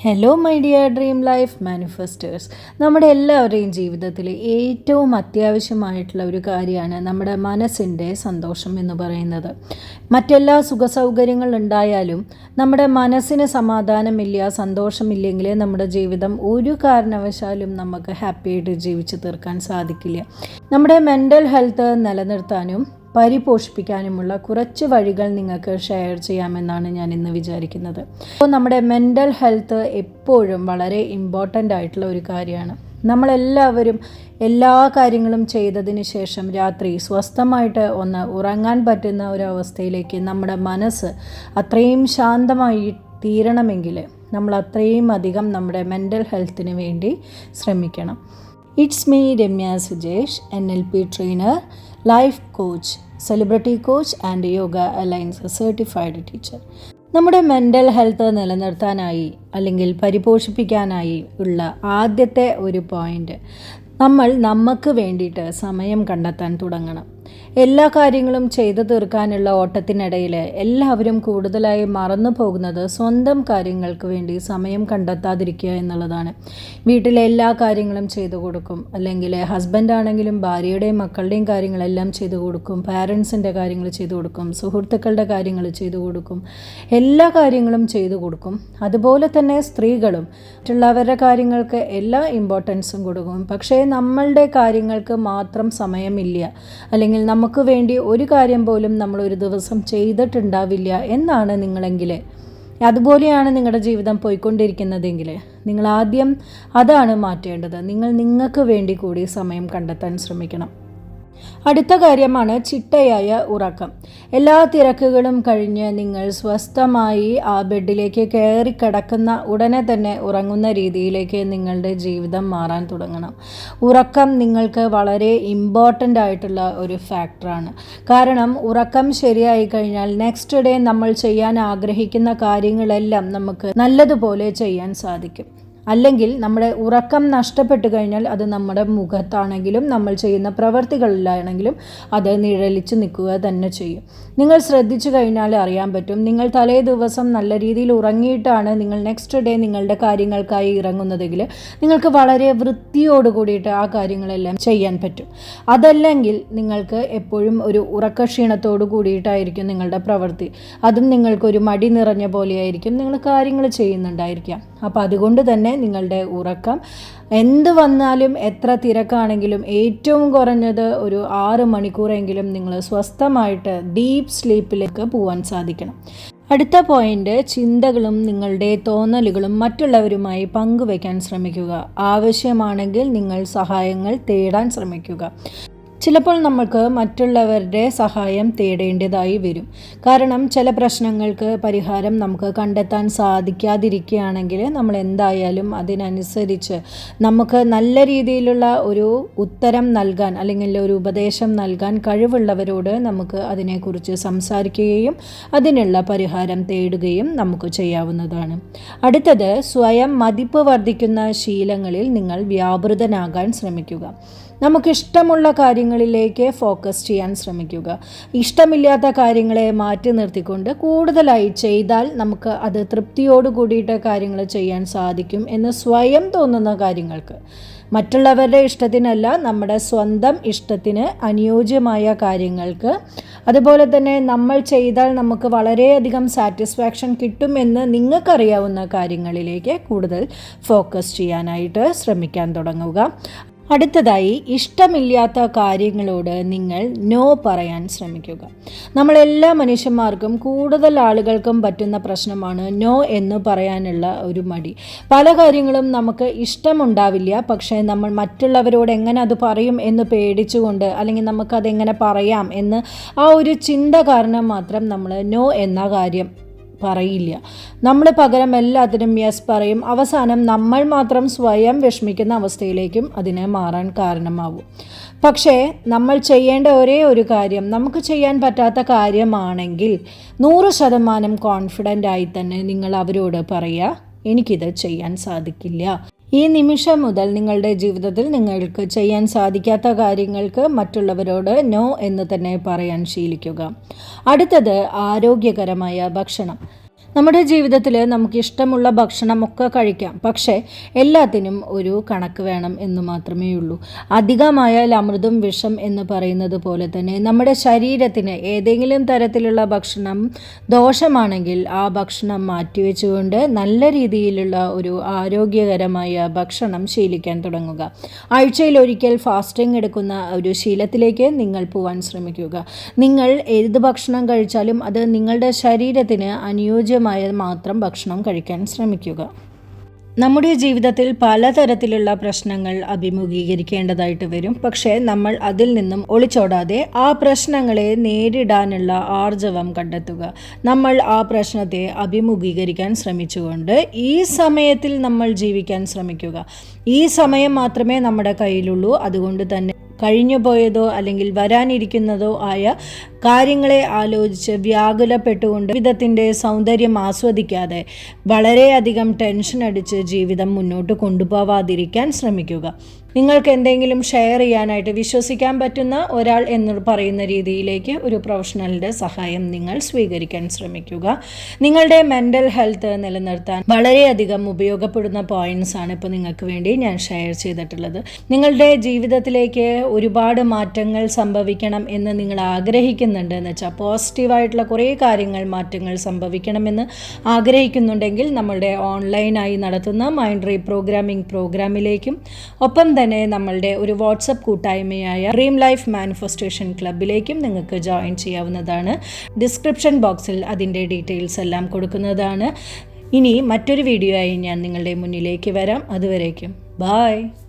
Hello my dear dream life manifesters നമ്മുടെ എല്ലാവരുടെയും ജീവിതത്തിൽ ഏറ്റവും അത്യാവശ്യമായിട്ടുള്ള ഒരു കാര്യമാണ് നമ്മുടെ മനസ്സിന്റെ സന്തോഷം എന്ന് പറയുന്നത്. മറ്റെല്ലാ സുഖസൗകര്യങ്ങൾ ഉണ്ടായാലും നമ്മുടെ മനസ്സിന് സമാധാനമില്ല സന്തോഷമില്ലെങ്കിൽ നമ്മുടെ ജീവിതം ഒരു കാരണവശാലും നമുക്ക് ഹാപ്പിയായിട്ട് ജീവിച്ചു തീർക്കാൻ സാധിക്കില്ല. നമ്മുടെ മെന്റൽ ഹെൽത്ത് നിലനിർത്താനും പരിപോഷിപ്പിക്കാനുമുള്ള കുറച്ച് വഴികൾ നിങ്ങൾക്ക് ഷെയർ ചെയ്യാമെന്നാണ് ഞാൻ ഇന്ന് വിചാരിക്കുന്നത്. അപ്പോൾ നമ്മുടെ മെന്റൽ ഹെൽത്ത് എപ്പോഴും വളരെ ഇമ്പോർട്ടന്റ് ആയിട്ടുള്ള ഒരു കാര്യമാണ്. നമ്മളെല്ലാവരും എല്ലാ കാര്യങ്ങളും ചെയ്തതിന് ശേഷം രാത്രി സ്വസ്ഥമായിട്ട് ഒന്ന് ഉറങ്ങാൻ പറ്റുന്ന ഒരു അവസ്ഥയിലേക്ക് നമ്മുടെ മനസ്സ് അത്രയും ശാന്തമായി തീരണമെങ്കിൽ നമ്മൾ അത്രയും അധികം നമ്മുടെ മെന്റൽ ഹെൽത്തിന് വേണ്ടി ശ്രമിക്കണം. It's me Ramya Sujesh N L P trainer. Life coach celebrity coach and Yoga Alliance certified teacher നമ്മുടെ മെന്റൽ ഹെൽത്ത് നിലനിർത്താനായി അല്ലെങ്കിൽ പരിപോഷിപ്പിക്കാനായി ഉള്ള ആദ്യത്തെ ഒരു പോയിന്റ് നമ്മൾ നമുക്ക് വേണ്ടിയിട്ട് സമയം കണ്ടെത്താൻ തുടങ്ങണം. എല്ലാ കാര്യങ്ങളും ചെയ്തു തീർക്കാനുള്ള ഓട്ടത്തിനിടയിൽ എല്ലാവരും കൂടുതലായി മറന്നു പോകുന്നത് സ്വന്തം കാര്യങ്ങൾക്ക് വേണ്ടി സമയം കണ്ടെത്താതിരിക്കുക എന്നുള്ളതാണ്. വീട്ടിലെ എല്ലാ കാര്യങ്ങളും ചെയ്തു കൊടുക്കും. അല്ലെങ്കിൽ ഹസ്ബൻഡ് ആണെങ്കിലും ഭാര്യയുടെയും മക്കളുടെയും കാര്യങ്ങളെല്ലാം ചെയ്തു കൊടുക്കും. പാരൻസിന്റെ കാര്യങ്ങൾ ചെയ്തു കൊടുക്കും. സുഹൃത്തുക്കളുടെ കാര്യങ്ങൾ ചെയ്തു കൊടുക്കും. എല്ലാ കാര്യങ്ങളും ചെയ്തു കൊടുക്കും. അതുപോലെ തന്നെ സ്ത്രീകളും മറ്റുള്ളവരുടെ കാര്യങ്ങൾക്ക് എല്ലാ ഇമ്പോർട്ടൻസും കൊടുക്കും. പക്ഷേ നമ്മളുടെ കാര്യങ്ങൾക്ക് മാത്രം സമയമില്ല. അല്ലെങ്കിൽ നമുക്ക് വേണ്ടി ഒരു കാര്യം പോലും നമ്മൾ ഒരു ദിവസം ചെയ്തിട്ടുണ്ടാവില്ല എന്നാണ് നിങ്ങളെങ്കിൽ അതുപോലെയാണ് നിങ്ങളുടെ ജീവിതം പോയിക്കൊണ്ടിരിക്കുന്നതെങ്കിൽ നിങ്ങൾ ആദ്യം അതാണ് മാറ്റേണ്ടത്. നിങ്ങൾ നിങ്ങൾക്ക് വേണ്ടി കൂടി സമയം കണ്ടെത്താൻ ശ്രമിക്കണം. അടുത്ത കാര്യമാണ് ചിട്ടയായ ഉറക്കം. എല്ലാ തിരക്കുകളും കഴിഞ്ഞ് നിങ്ങൾ സ്വസ്ഥമായി ആ ബെഡിലേക്ക് കയറി കിടക്കുന്ന ഉടനെ തന്നെ ഉറങ്ങുന്ന രീതിയിലേക്ക് നിങ്ങളുടെ ജീവിതം മാറാൻ തുടങ്ങണം. ഉറക്കം നിങ്ങൾക്ക് വളരെ ഇമ്പോർട്ടന്റ് ആയിട്ടുള്ള ഒരു ഫാക്ടറാണ് കാരണം ഉറക്കം ശരിയായി കഴിഞ്ഞാൽ നെക്സ്റ്റ് ഡേ നമ്മൾ ചെയ്യാൻ ആഗ്രഹിക്കുന്ന കാര്യങ്ങളെല്ലാം നമുക്ക് നല്ലതുപോലെ ചെയ്യാൻ സാധിക്കും. അല്ലെങ്കിൽ നമ്മുടെ ഉറക്കം നഷ്ടപ്പെട്ടു കഴിഞ്ഞാൽ അത് നമ്മുടെ മുഖത്താണെങ്കിലും നമ്മൾ ചെയ്യുന്ന പ്രവർത്തികളിലാണെങ്കിലും അത് നിഴലിച്ച് നിൽക്കുക തന്നെ ചെയ്യും. നിങ്ങൾ ശ്രദ്ധിച്ചു കഴിഞ്ഞാൽ അറിയാൻ പറ്റും. നിങ്ങൾ തലേ ദിവസം നല്ല രീതിയിൽ ഉറങ്ങിയിട്ടാണ് നിങ്ങൾ നെക്സ്റ്റ് ഡേ നിങ്ങളുടെ കാര്യങ്ങൾക്കായി ഇറങ്ങുന്നതെങ്കിൽ നിങ്ങൾക്ക് വളരെ വൃത്തിയോട് കൂടിയിട്ട് ആ കാര്യങ്ങളെല്ലാം ചെയ്യാൻ പറ്റും. അതല്ലെങ്കിൽ നിങ്ങൾക്ക് എപ്പോഴും ഒരു ഉറക്കക്ഷീണത്തോട് കൂടിയിട്ടായിരിക്കും നിങ്ങളുടെ പ്രവൃത്തി. അതും നിങ്ങൾക്കൊരു മടി നിറഞ്ഞ പോലെയായിരിക്കും നിങ്ങൾ കാര്യങ്ങൾ ചെയ്യുന്നുണ്ടായിരിക്കാം. അപ്പോൾ അതുകൊണ്ട് തന്നെ നിങ്ങളുടെ ഉറക്കം. എന്ത് വന്നാലും എത്ര തിരക്കാണെങ്കിലും ഏറ്റവും കുറഞ്ഞത് ഒരു ആറ് മണിക്കൂറെങ്കിലും നിങ്ങൾ സ്വസ്ഥമായിട്ട് ഡീപ്പ് സ്ലീപ്പിലേക്ക് പോകാൻ സാധിക്കണം. അടുത്ത പോയിന്റ് ചിന്തകളും നിങ്ങളുടെ തോന്നലുകളും മറ്റുള്ളവരുമായി പങ്കുവയ്ക്കാൻ ശ്രമിക്കുക. ആവശ്യമാണെങ്കിൽ നിങ്ങൾ സഹായങ്ങൾ തേടാൻ ശ്രമിക്കുക. ചിലപ്പോൾ നമുക്ക് മറ്റുള്ളവരുടെ സഹായം തേടേണ്ടതായി വരും. കാരണം ചില പ്രശ്നങ്ങൾക്ക് പരിഹാരം നമുക്ക് കണ്ടെത്താൻ സാധിക്കാതിരിക്കുകയാണെങ്കിൽ നമ്മൾ എന്തായാലും അതിനനുസരിച്ച് നമുക്ക് നല്ല രീതിയിലുള്ള ഒരു ഉത്തരം നൽകാൻ അല്ലെങ്കിൽ ഒരു ഉപദേശം നൽകാൻ കഴിവുള്ളവരോട് നമുക്ക് അതിനെക്കുറിച്ച് സംസാരിക്കുകയും അതിനുള്ള പരിഹാരം തേടുകയും നമുക്ക് ചെയ്യാവുന്നതാണ്. അടുത്തത് സ്വയം മതിപ്പ് വർദ്ധിക്കുന്ന ശീലങ്ങളിൽ നിങ്ങൾ വ്യാപൃതനാകാൻ ശ്രമിക്കുക. നമുക്കിഷ്ടമുള്ള കാര്യങ്ങളിലേക്ക് ഫോക്കസ് ചെയ്യാൻ ശ്രമിക്കുക. ഇഷ്ടമില്ലാത്ത കാര്യങ്ങളെ മാറ്റി നിർത്തിക്കൊണ്ട് കൂടുതലായി ചെയ്താൽ നമുക്ക് അത് തൃപ്തിയോട് കൂടിയിട്ട് കാര്യങ്ങൾ ചെയ്യാൻ സാധിക്കും എന്ന് സ്വയം തോന്നുന്ന കാര്യങ്ങൾക്ക്. മറ്റുള്ളവരുടെ ഇഷ്ടത്തിനല്ല നമ്മുടെ സ്വന്തം ഇഷ്ടത്തിന് അനുയോജ്യമായ കാര്യങ്ങൾക്ക്. അതുപോലെ തന്നെ നമ്മൾ ചെയ്താൽ നമുക്ക് വളരെയധികം സാറ്റിസ്ഫാക്ഷൻ കിട്ടുമെന്ന് നിങ്ങൾക്കറിയാവുന്ന കാര്യങ്ങളിലേക്ക് കൂടുതൽ ഫോക്കസ് ചെയ്യാനായിട്ട് ശ്രമിക്കാൻ തുടങ്ങുക. അടുത്തതായി ഇഷ്ടമില്ലാത്ത കാര്യങ്ങളോട് നിങ്ങൾ നോ പറയാൻ ശ്രമിക്കുക. നമ്മളെല്ലാ മനുഷ്യന്മാർക്കും കൂടുതൽ ആളുകൾക്കും പറ്റുന്ന പ്രശ്നമാണ് നോ എന്ന് പറയാനുള്ള ഒരു മടി. പല കാര്യങ്ങളും നമുക്ക് ഇഷ്ടമുണ്ടാവില്ല പക്ഷേ നമ്മൾ മറ്റുള്ളവരോട് എങ്ങനെ അത് പറയും എന്ന് പേടിച്ചുകൊണ്ട് അല്ലെങ്കിൽ നമുക്കതെങ്ങനെ പറയാം എന്ന് ആ ഒരു ചിന്ത കാരണം മാത്രം നമ്മൾ നോ എന്ന കാര്യം പറയില്ല. നമ്മൾ പകരം എല്ലാത്തിനും യെസ് പറയും. അവസാനം നമ്മൾ മാത്രം സ്വയം വിഷമിക്കുന്ന അവസ്ഥയിലേക്കും അതിനെ മാറാൻ കാരണമാവും. പക്ഷേ നമ്മൾ ചെയ്യേണ്ട ഒരേ ഒരു കാര്യം നമുക്ക് ചെയ്യാൻ പറ്റാത്ത കാര്യമാണെങ്കിൽ നൂറ് ശതമാനം കോൺഫിഡന്റ് ആയി തന്നെ നിങ്ങൾ അവരോട് പറയുക എനിക്കിത് ചെയ്യാൻ സാധിക്കില്ല. ഈ നിമിഷം മുതൽ നിങ്ങളുടെ ജീവിതത്തിൽ നിങ്ങൾക്ക് ചെയ്യാൻ സാധിക്കാത്ത കാര്യങ്ങൾക്ക് മറ്റുള്ളവരോട് നോ എന്ന് തന്നെ പറയാൻ ശീലിക്കുക. അടുത്തത് ആരോഗ്യകരമായ ഭക്ഷണം. നമ്മുടെ ജീവിതത്തിൽ നമുക്ക് ഇഷ്ടമുള്ള ഭക്ഷണമൊക്കെ കഴിക്കാം. പക്ഷേ എല്ലാത്തിനും ഒരു കണക്ക് വേണം എന്ന് മാത്രമേ ഉള്ളൂ. അധികമായാൽ അമൃതും വിഷം എന്ന് പറയുന്നത് പോലെ തന്നെ നമ്മുടെ ശരീരത്തിന് ഏതെങ്കിലും തരത്തിലുള്ള ഭക്ഷണം ദോഷമാണെങ്കിൽ ആ ഭക്ഷണം മാറ്റിവെച്ചുകൊണ്ട് നല്ല രീതിയിലുള്ള ഒരു ആരോഗ്യകരമായ ഭക്ഷണം ശീലിക്കാൻ തുടങ്ങുക. ആഴ്ചയിൽ ഒരിക്കൽ ഫാസ്റ്റിംഗ് എടുക്കുന്ന ഒരു ശീലത്തിലേക്ക് നിങ്ങൾ പോവാൻ ശ്രമിക്കുക. നിങ്ങൾ ഏത് ഭക്ഷണം കഴിച്ചാലും അത് നിങ്ങളുടെ ശരീരത്തിന് അനുയോജ്യ ആവശ്യമായ മാത്രം ഭക്ഷണം കഴിക്കാൻ ശ്രമിക്കുക. നമ്മുടെ ജീവിതത്തിൽ പലതരത്തിലുള്ള പ്രശ്നങ്ങൾ അഭിമുഖീകരിക്കേണ്ടതായിട്ട് വരും. പക്ഷേ നമ്മൾ അതിൽ നിന്നും ഒളിച്ചോടാതെ ആ പ്രശ്നങ്ങളെ നേരിടാനുള്ള ആർജവം കണ്ടെത്തുക. നമ്മൾ ആ പ്രശ്നത്തെ അഭിമുഖീകരിക്കാൻ ശ്രമിച്ചുകൊണ്ട് ഈ സമയത്തിൽ നമ്മൾ ജീവിക്കാൻ ശ്രമിക്കുക. ഈ സമയം മാത്രമേ നമ്മുടെ കയ്യിലുള്ളൂ. അതുകൊണ്ട് തന്നെ കഴിഞ്ഞു പോയതോ അല്ലെങ്കിൽ വരാനിരിക്കുന്നതോ ആയ കാര്യങ്ങളെ ആലോചിച്ച് വ്യാകുലപ്പെട്ടുകൊണ്ട് ജീവിതത്തിന്റെ സൗന്ദര്യം ആസ്വദിക്കാതെ വളരെയധികം ടെൻഷൻ അടിച്ച് ജീവിതം മുന്നോട്ട് കൊണ്ടുപോവാതിരിക്കാൻ ശ്രമിക്കുക. നിങ്ങൾക്ക് എന്തെങ്കിലും ഷെയർ ചെയ്യാനായിട്ട് വിശ്വസിക്കാൻ പറ്റുന്ന ഒരാൾ എന്ന് പറയുന്ന രീതിയിലേക്ക് ഒരു പ്രൊഫഷണലിന്റെ സഹായം നിങ്ങൾ സ്വീകരിക്കാൻ ശ്രമിക്കുക. നിങ്ങളുടെ മെന്റൽ ഹെൽത്ത് നിലനിർത്താൻ വളരെയധികം ഉപയോഗപ്പെടുന്ന പോയിന്റ്സ് ആണ് ഇപ്പോൾ നിങ്ങൾക്ക് വേണ്ടി ഞാൻ ഷെയർ ചെയ്തിട്ടുള്ളത്. നിങ്ങളുടെ ജീവിതത്തിലേക്ക് ഒരുപാട് മാറ്റങ്ങൾ സംഭവിക്കണം എന്ന് നിങ്ങൾ ആഗ്രഹിക്കുന്നുണ്ട് എന്ന് വെച്ചാൽ പോസിറ്റീവായിട്ടുള്ള കുറേ കാര്യങ്ങൾ മാറ്റങ്ങൾ സംഭവിക്കണമെന്ന് ആഗ്രഹിക്കുന്നുണ്ടെങ്കിൽ നമ്മളുടെ ഓൺലൈനായി നടത്തുന്ന മൈൻഡ് റീപ്രോഗ്രാമിംഗ് പ്രോഗ്രാമിലേക്കും ഒപ്പം തന്നെ നമ്മളുടെ ഒരു വാട്സപ്പ് കൂട്ടായ്മയായ ഡ്രീം ലൈഫ് മാനിഫെസ്റ്റേഷൻ ക്ലബിലേക്കും നിങ്ങൾക്ക് ജോയിൻ ചെയ്യാവുന്നതാണ്. ഡിസ്ക്രിപ്ഷൻ ബോക്സിൽ അതിന്റെ ഡീറ്റെയിൽസ് എല്ലാം കൊടുക്കുന്നതാണ്. ഇനി മറ്റൊരു വീഡിയോ ആയി ഞാൻ നിങ്ങളുടെ മുന്നിലേക്ക് വരാം. അതുവരേക്കും. ബായ്.